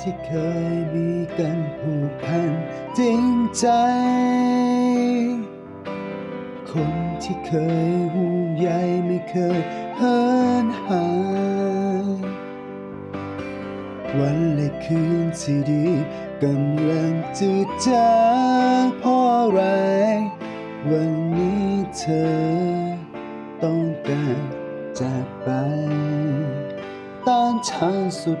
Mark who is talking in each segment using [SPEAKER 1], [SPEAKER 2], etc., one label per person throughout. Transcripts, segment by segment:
[SPEAKER 1] ที่เคยมีกันผูกพันจริงใจ คนที่เคยห่วงใยไม่เคยเหินห่างวันและคืนที่ดีกำลังจืดจางเพราะอะไร วันนี้เธอต้องการจากไปต้านทานสุด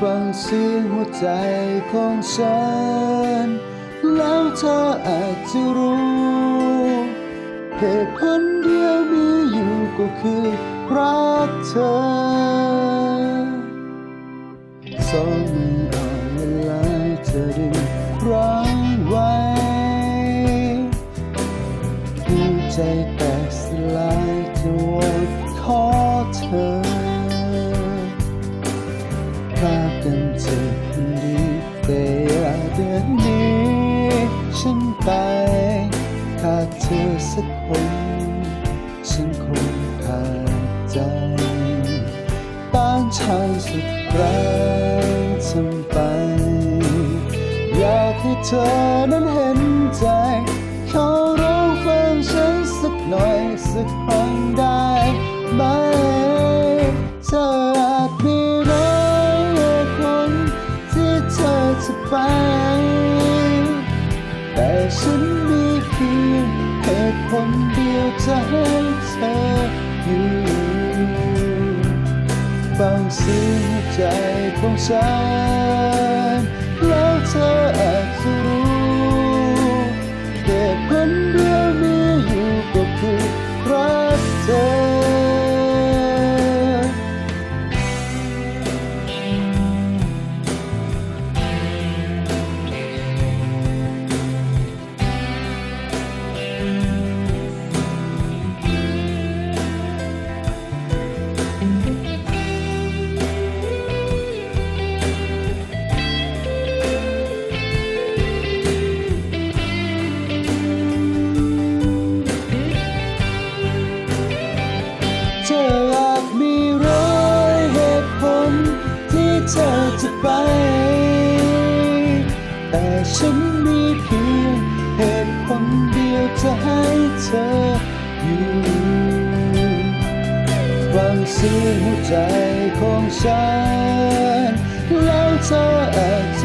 [SPEAKER 1] ฟังเสียงหัวใจของฉัน แล้วเธออาจจะรู้เหตุผลเดียวมีอยู่ก็คือรักเธอสองมืออ่อนละลายเธอดึงรั้งไว้หัวใจแตกสลาย กันเจอคนดีแต่อย่าเดินนี้ฉันไปขาดเธอสักคนฉันคงขาดใจต้านทานสุดแรงทำไป อยากให้เธอนั้นเห็นใจเขาร้องฟังฉันสักหน่อยสักครั้งได้ไหม จะไป แต่ฉันมีเพียงเหตุผลเดียวจะให้เธออยู่ฟังเสียงใจของฉัน เธออาจมีร้อยเหตุผลที่เธอจะไป แต่ฉันมีเพียงเหตุผลเดียวจะให้เธออยู่ฟังเสียงหัวใจของฉัน แล้วเธออาจ